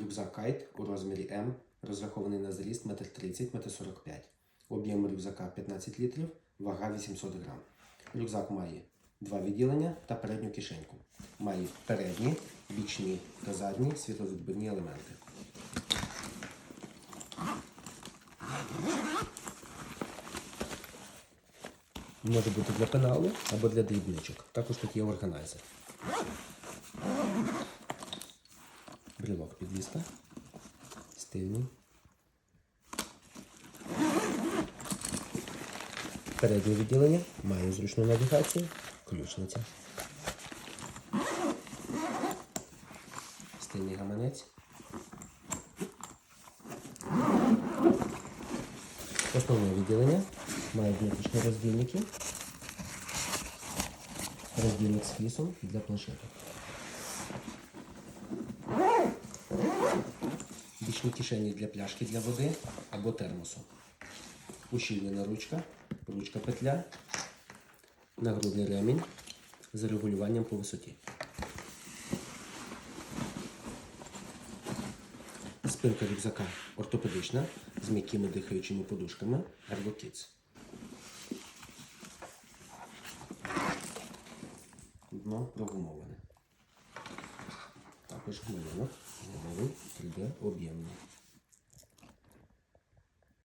Рюкзак Кайт у розмірі М, розрахований на заліст 1,30 1,45 м. Об'єм рюкзака 15 літрів, вага 800 грам. Рюкзак має два відділення та передню кишеньку. Має передні, бічні та задні світловідбивні елементи. Може бути для пеналу або для дрібничок. Також тут є органайзер. Брелок підвіска. Стильний. Переднє відділення має зручну навігацію, ключниця. Стильний гаманець. Основне відділення має внутрішні роздільники. Роздільник з флісом для планшету. Бічні кишені для пляшки для води або термосу. Ущільнена ручка, ручка петля, нагрудний ремінь з регулюванням по висоті. Спинка рюкзака ортопедична з м'якими дихаючими подушками Ergo Дно прогумоване. Також кольору, зимовий 3D об'ємний.